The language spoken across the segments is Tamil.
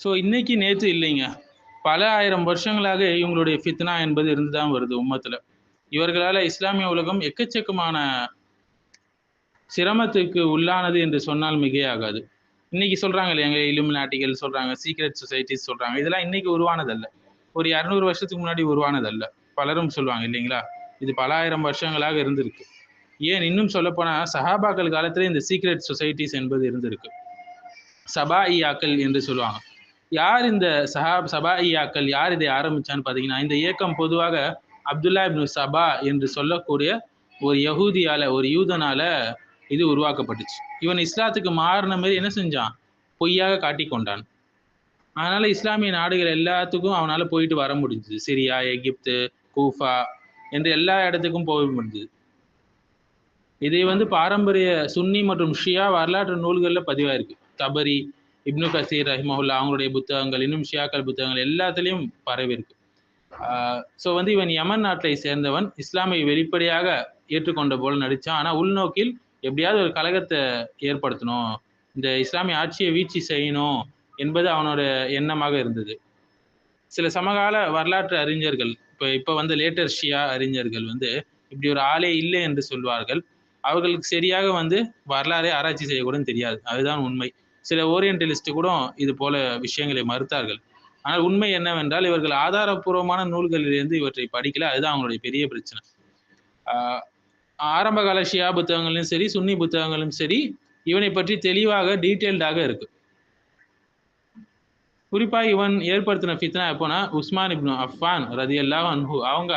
ஸோ இன்னைக்கு நேற்று இல்லைங்க. பல ஆயிரம் வருஷங்களாக இவங்களுடைய ஃபித்னா என்பது இருந்து தான் வருது உம்மத்தில். இவர்களால் இஸ்லாமிய உலகம் எக்கச்சக்கமான சிரமத்துக்கு உள்ளானது என்று சொன்னால் மிகையாகாது இன்னைக்கு சொல்றாங்க இல்லையாங்க இலுமினாட்டிகள் சொல்றாங்க சீக்ரெட் சொசைட்டிஸ் சொல்றாங்க. இதெல்லாம் இன்னைக்கு உருவானதல்ல. ஒரு இரநூறு வருஷத்துக்கு முன்னாடி உருவானதல்ல. பலரும் சொல்லுவாங்க இல்லைங்களா? இது பல ஆயிரம் வருஷங்களாக இருந்திருக்கு. ஏன் இன்னும் சொல்லப்போனால் சஹாபாக்கள் காலத்துல இந்த சீக்ரெட் சொசைட்டிஸ் என்பது இருந்திருக்கு. சபாஇயாக்கள் என்று சொல்லுவாங்க. யார் இந்த சஹா சபாஇயாக்கள் யார் இதை ஆரம்பிச்சான்னு பார்த்தீங்கன்னா இந்த இயக்கம் பொதுவாக அப்துல்லா இப்னு சபா என்று சொல்லக்கூடிய ஒரு யகூதியால ஒரு யூதனால இது உருவாக்கப்பட்டுச்சு. இவன் இஸ்லாத்துக்கு மாறின மாதிரி என்ன செஞ்சான்? பொய்யாக காட்டி கொண்டான். அதனால இஸ்லாமிய நாடுகள் எல்லாத்துக்கும் அவனால போயிட்டு வர முடிஞ்சுது. சிரியா எகிப்து கூஃபா என்று எல்லா இடத்துக்கும் போக முடிஞ்சுது. இதை வந்து பாரம்பரிய சுன்னி மற்றும் ஷியா வரலாற்று நூல்களில் பதிவாயிருக்கு. தபரி இப்னு கசீர் ரஹிமஹுல்லா அவங்களுடைய புத்தகங்கள் இன்னும் ஷியாக்கள் புத்தகங்கள் எல்லாத்துலேயும் பரவி இருக்கு. ஸோ வந்து இவன் யமன் நாட்டை சேர்ந்தவன் இஸ்லாமை வெளிப்படையாக ஏற்றுக்கொண்ட போல் நடித்தான் ஆனால் உள்நோக்கில் எப்படியாவது ஒரு கழகத்தை ஏற்படுத்தணும் இந்த இஸ்லாமிய ஆட்சியை வீழ்ச்சி செய்யணும் என்பது அவனோட எண்ணமாக இருந்தது. சில சமகால வரலாற்று அறிஞர்கள் இப்போ இப்போ வந்து லேட்டர் ஷியா அறிஞர்கள் வந்து இப்படி ஒரு ஆளே இல்லை என்று சொல்வார்கள். அவர்களுக்கு சரியாக வந்து வரலாறே ஆராய்ச்சி செய்யக்கூட தெரியாது. அதுதான் உண்மை. சில ஓரியன்டலிஸ்ட் கூட இது போல விஷயங்களை மறுத்தார்கள். ஆனால் உண்மை என்னவென்றால் இவர்கள் ஆதாரபூர்வமான நூல்களிலிருந்து இவற்றை படிக்கல. அதுதான் அவங்களுடைய பெரிய பிரச்சனை. ஆரம்ப கால ஷியா புத்தகங்களும் சரி சுன்னி புத்தகங்களும் சரி இவனை பற்றி தெளிவாக டீட்டெயில்டாக இருக்கு. குறிப்பாக இவன் ஏற்படுத்தின ஃபித்னா எப்போனா உஸ்மான் இப்னு அஃபான் ரதி அல்லாஹ் அன்ஹு அவங்க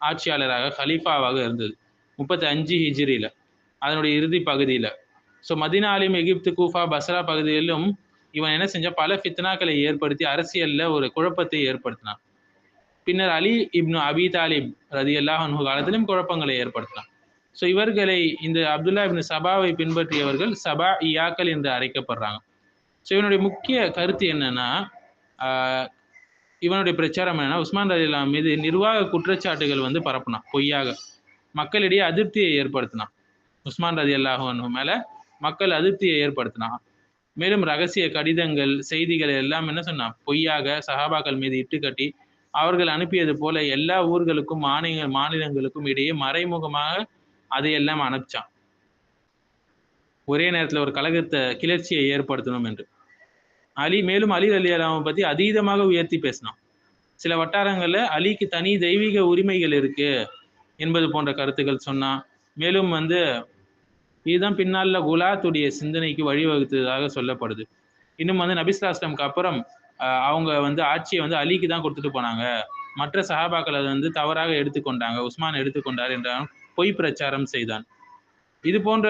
ஆட்சியாளராக ஹலீஃபாவாக இருந்தது. முப்பத்தி அஞ்சு ஹிஜிரியில் அதனுடைய இறுதி பகுதியில. ஸோ மதினாலையும் எகிப்து கூஃபா பஸ்ரா பகுதியிலும் இவன் என்ன செஞ்சான் பல ஃபித்னாக்களை ஏற்படுத்தி அரசியலில் ஒரு குழப்பத்தை ஏற்படுத்தினான். பின்னர் அலி இப்னு அபி தாலிப் ரதி அல்லாஹ் காலத்திலும் குழப்பங்களை ஏற்படுத்தினான். ஸோ இவர்களை இந்த அப்துல்லா இப்னு சபாவை பின்பற்றியவர்கள் சபா இயாக்கள் என்று அழைக்கப்படுறாங்க. ஸோ இவனுடைய முக்கிய கருத்து என்னன்னா இவனுடைய பிரச்சாரம் என்னன்னா உஸ்மான் ரதில்லா மீது நிர்வாக குற்றச்சாட்டுகள் வந்து பரப்புனான் பொய்யாக. மக்களிடையே அதிருப்தியை ஏற்படுத்தினான். உஸ்மான் ரதி அல்லாஹன் மேலே மக்கள் அதிருப்தியை ஏற்படுத்தினான். மேலும் ரகசிய கடிதங்கள் செய்திகள் எல்லாம் என்ன சொன்னான்? பொய்யாக சஹாபாக்கள் மீது இட்டு கட்டி அவர்கள் அனுப்பியது போல எல்லா ஊர்களுக்கும் மாநில மாநிலங்களுக்கும் இடையே மறைமுகமாக அதையெல்லாம் அனுப்பிச்சான். ஒரே நேரத்தில் ஒரு கழகத்தை கிளர்ச்சியை ஏற்படுத்தணும் என்று. அலி மேலும் அலி அலி அலாமை பத்தி அதீதமாக உயர்த்தி பேசினான். சில வட்டாரங்கள்ல அலிக்கு தனி தெய்வீக உரிமைகள் இருக்கு என்பது போன்ற கருத்துக்கள் சொன்னான். மேலும் வந்து இதுதான் பின்னால குலாத்துடைய சிந்தனைக்கு வழிவகுத்ததாக சொல்லப்படுது. இன்னும் வந்து நபிஸ்லாஸ்லம்க்கு அப்புறம் அவங்க வந்து ஆட்சியை வந்து அலிக்கு தான் கொடுத்துட்டு போனாங்க. மற்ற சஹாபாக்கள் அதை வந்து தவறாக எடுத்துக்கொண்டாங்க. உஸ்மான் எடுத்துக்கொண்டார் என்றாலும் பொய் பிரச்சாரம் செய்தான். இது போன்ற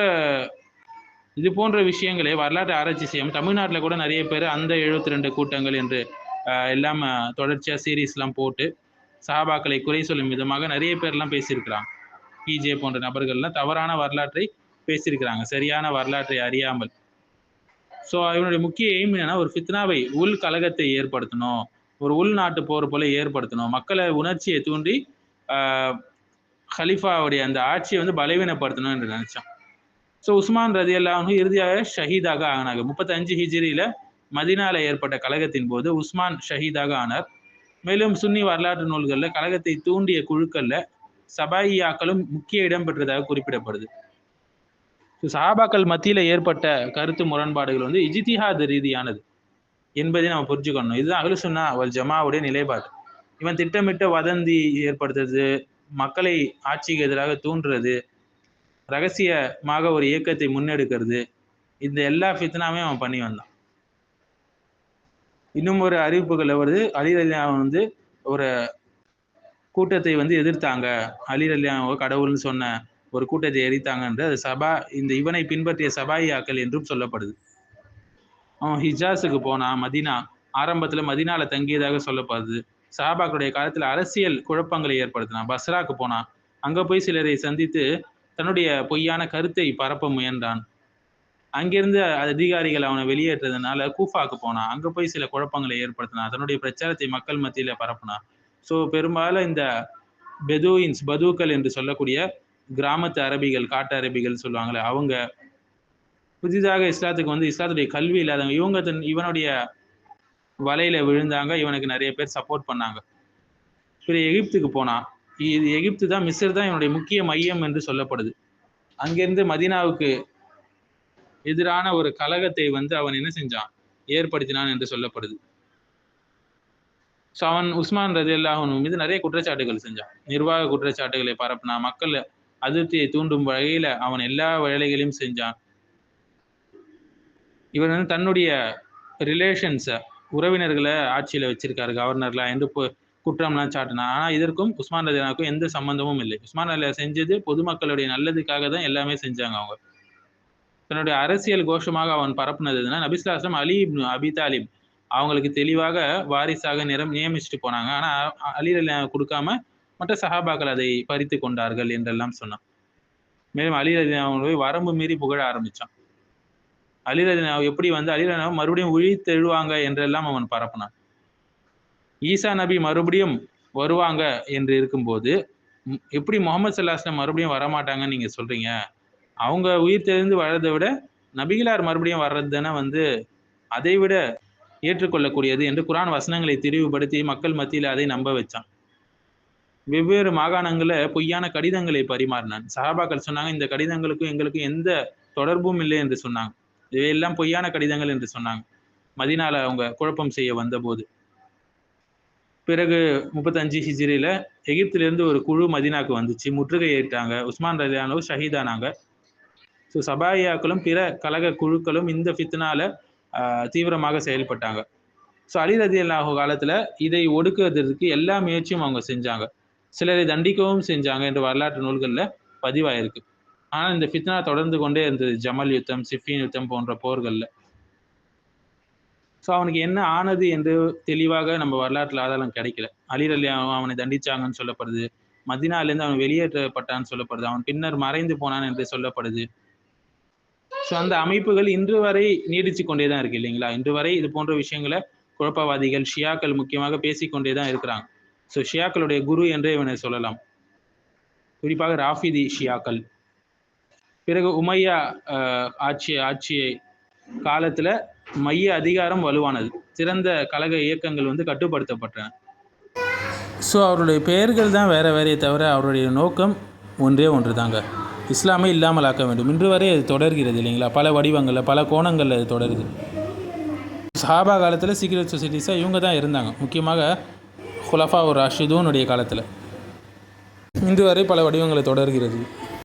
இது போன்ற விஷயங்களை வரலாற்று ஆராய்ச்சி செய்யும் தமிழ்நாட்டில் கூட நிறைய பேர் அந்த எழுபத்தி ரெண்டு கூட்டங்கள் என்று எல்லாம் தொடர்ச்சியாக சீரீஸ்லாம் போட்டு சஹாபாக்களை குறை சொல்லும் விதமாக நிறைய பேர்லாம் பேசியிருக்கிறாங்க. பிஜே போன்ற நபர்கள்லாம் தவறான வரலாற்றை பேசியிருக்கிறாங்க. சரியான வரலாற்றை அறியாமல். ஸோ இவனுடைய முக்கிய எய்ம் என்னன்னா ஒரு ஃபித்னாவை உள் கழகத்தை ஏற்படுத்தணும். ஒரு உள்நாட்டு போர் போல ஏற்படுத்தணும். மக்களை உணர்ச்சியை தூண்டி ஹலிஃபாவுடைய அந்த ஆட்சியை வந்து பலவீனப்படுத்தணும் என்று நினைச்சான் ஸோ உஸ்மான் ரதி அல்லாஹ் இறுதியாக ஷஹீதாக ஆனாங்க. முப்பத்தஞ்சு ஹிஜிரியில மதினால ஏற்பட்ட கழகத்தின் போது உஸ்மான் ஷஹீதாக ஆனார். மேலும் சுன்னி வரலாற்று நூல்களில் கழகத்தை தூண்டிய குழுக்களில் சபாயியாக்களும் முக்கிய இடம் பெற்றதாக குறிப்பிடப்படுது. சஹாபாக்கள் மத்தியில் ஏற்பட்ட கருத்து முரண்பாடுகள் வந்து இஜித்திஹாத் ரீதியானது என்பதை நம்ம புரிஞ்சுக்கணும். இதுதான் அகலு சொன்னா அவள் ஜமாவுடைய நிலைப்பாடு. இவன் திட்டமிட்ட வதந்தி ஏற்படுத்துறது மக்களை ஆட்சிக்கு எதிராக தூண்டுறது ரகசியமாக ஒரு இயக்கத்தை முன்னெடுக்கிறது இந்த எல்லா ஃபித்னாமே அவன் பண்ணி வந்தான். இன்னும் ஒரு அறிவிப்புகள் வருது. அலி வந்து ஒரு கூட்டத்தை வந்து எதிர்த்தாங்க. அலி கடவுள்னு சொன்ன ஒரு கூட்டத்தை எரித்தாங்கன்று அது சபா இந்த இவனை பின்பற்றிய சபாயியாக்கள் என்றும் சொல்லப்படுது. அவன் ஹிஜாஸுக்கு போனான் மதினா ஆரம்பத்தில் மதினால தங்கியதாக சொல்லப்படுது. சஹாபாக்களுடைய காலத்தில் அரசியல் குழப்பங்களை ஏற்படுத்தினான். பஸ்ராக்கு போனான் அங்கே போய் சிலரை சந்தித்து தன்னுடைய பொய்யான கருத்தை பரப்ப முயன்றான். அங்கிருந்து அதிகாரிகள் அவனை வெளியேற்றதுனால கூஃபாக்கு போனான் அங்கே போய் சில குழப்பங்களை ஏற்படுத்தினான். தன்னுடைய பிரச்சாரத்தை மக்கள் மத்தியில் பரப்புனான். ஸோ பெரும்பாலும் இந்த பெதூயின்ஸ் பதூக்கள் என்று சொல்லக்கூடிய கிராமத்து அரபிகள் காட்டு அரபிகள் சொல்லுவாங்களே அவங்க புதிதாக இஸ்லாத்துக்கு வந்து இஸ்லாத்துடைய கல்வி இல்லாதவங்க இவங்க தன் இவனுடைய வலையில விழுந்தாங்க இவனுக்கு நிறைய பேர் சப்போர்ட் பண்ணாங்க. பிறகு எகிப்துக்கு போனான் இது எகிப்து தான் மிஸ்ர் தான் இவனுடைய முக்கிய மையம் என்று சொல்லப்படுது. அங்கிருந்து மதீனாவுக்கு எதிரான ஒரு கலகத்தை வந்து அவன் என்ன செஞ்சான்? ஏற்படுத்தினான் என்று சொல்லப்படுது. ஸோ அவன் உஸ்மான் ரதி அல்லாஹன் மீது நிறைய குற்றச்சாட்டுகள் செஞ்சான். நிர்வாக குற்றச்சாட்டுகளை பரப்பினான். மக்கள் அதிருப்தியை தூண்டும் வகையில் அவன் எல்லா வேலைகளையும் செஞ்சான். இவர் வந்து தன்னுடைய ரிலேஷன்ஸை உறவினர்களை ஆட்சியில் வச்சிருக்காரு கவர்னர்லாம் என்று குற்றம்லாம் சாட்டினா. ஆனால் இதற்கும் உஸ்மான் ரஜினாவுக்கும் எந்த சம்பந்தமும் இல்லை. உஸ்மான் ரலியா செஞ்சது பொதுமக்களுடைய நல்லதுக்காக தான் எல்லாமே செஞ்சாங்க அவங்க. தன்னுடைய அரசியல் கோஷமாக அவன் பரப்புனதுன்னா எதுனா நபிஸ்லாசம் அலி அபி தாலிப் அவங்களுக்கு தெளிவாக வாரிசாக நிறம் நியமிச்சுட்டு போனாங்க. ஆனால் அலி கொடுக்காம மற்ற சஹாபாக்கள் அதை பறித்து கொண்டார்கள் என்றெல்லாம் சொன்னான். மேலும் அலி ரலியா போய் வரம்பு மீறி புகழ ஆரம்பிச்சான். அலி எப்படி வந்து அலி மறுபடியும் உழித்தெழுவாங்க என்றெல்லாம் அவன் பரப்பினான். ஈசா நபி மறுபடியும் வருவாங்க என்று இருக்கும்போது எப்படி முகமது சல்லாஸ்லாம் மறுபடியும் வரமாட்டாங்கன்னு நீங்க சொல்றீங்க? அவங்க உயிர் தெரிந்து வர்றதை விட நபிகளார் மறுபடியும் வர்றது வந்து அதை விட ஏற்றுக்கொள்ளக்கூடியது என்று குரான் வசனங்களை திரிவுபடுத்தி மக்கள் மத்தியில் அதை நம்ப வச்சான். வெவ்வேறு மாகாணங்களில் பொய்யான கடிதங்களை பரிமாறினான். சஹாபாக்கள் சொன்னாங்க இந்த கடிதங்களுக்கும் எங்களுக்கும் எந்த தொடர்பும் இல்லை என்று சொன்னாங்க. இவையெல்லாம் பொய்யான கடிதங்கள் என்று சொன்னாங்க. மதினால அவங்க குழப்பம் செய்ய வந்தபோது. பிறகு முப்பத்தஞ்சு ஹிஜிரியில எகிப்திலிருந்து ஒரு குழு மதினாக்கு வந்துச்சு. முற்றுகை ஏற்றாங்க. உஸ்மான் ரலியானோ ஷஹீதானாங்க. ஸோ சபாயாக்களும் பிற கழக குழுக்களும் இந்த ஃபித்னால தீவிரமாக செயல்பட்டாங்க. ஸோ அலி ரதி அல்லாஹு காலத்தில் இதை ஒடுக்குவதற்கு எல்லா முயற்சியும் அவங்க செஞ்சாங்க. சிலரை தண்டிக்கவும் செஞ்சாங்க என்று வரலாற்று நூல்கள்ல பதிவாயிருக்கு. ஆனால் இந்த ஃபித்னா தொடர்ந்து கொண்டே இருந்தது. ஜமல் யுத்தம் சிஃபின் யுத்தம் போன்ற போர்களில். ஸோ அவனுக்கு என்ன ஆனது என்று தெளிவாக நம்ம வரலாற்றில் ஆதாரம் கிடைக்கல. அலி அலி அவனை தண்டிச்சாங்கன்னு சொல்லப்படுது. மதினாலேருந்து அவன் வெளியேற்றப்பட்டான்னு சொல்லப்படுது. அவன் பின்னர் மறைந்து போனான் என்று சொல்லப்படுது. ஸோ அந்த அமைப்புகள் இன்று வரை நீடிச்சு கொண்டே தான் இருக்கு இல்லைங்களா? இன்று வரை இது போன்ற விஷயங்களை குழப்பவாதிகள் ஷியாக்கள் முக்கியமாக பேசிக்கொண்டே தான் இருக்கிறாங்க. ஸோ ஷியாக்களுடைய குரு என்றே இவனை சொல்லலாம். குறிப்பாக ராஃபிதி ஷியாக்கள். பிறகு உமையா ஆட்சி ஆட்சி காலத்தில் மைய அதிகாரம் வலுவானது. சிறந்த கழக இயக்கங்கள் வந்து கட்டுப்படுத்தப்பட்டன. ஸோ அவருடைய பெயர்கள் தான் வேறு வேறையை தவிர அவருடைய நோக்கம் ஒன்றே ஒன்று தாங்க இஸ்லாமை இல்லாமல் ஆக்க வேண்டும். இன்று வரை அது தொடர்கிறது இல்லைங்களா? பல வடிவங்களில் பல கோணங்களில் அது தொடருது. சஹாபா காலத்தில் சீக்ரெட் சொசைட்டிஸாக இவங்க தான் இருந்தாங்க. முக்கியமாக ஹுலஃபா ஒரு ராஷிதூனுடைய காலத்தில். இன்று வரை பல வடிவங்களை தொடர்கிறது.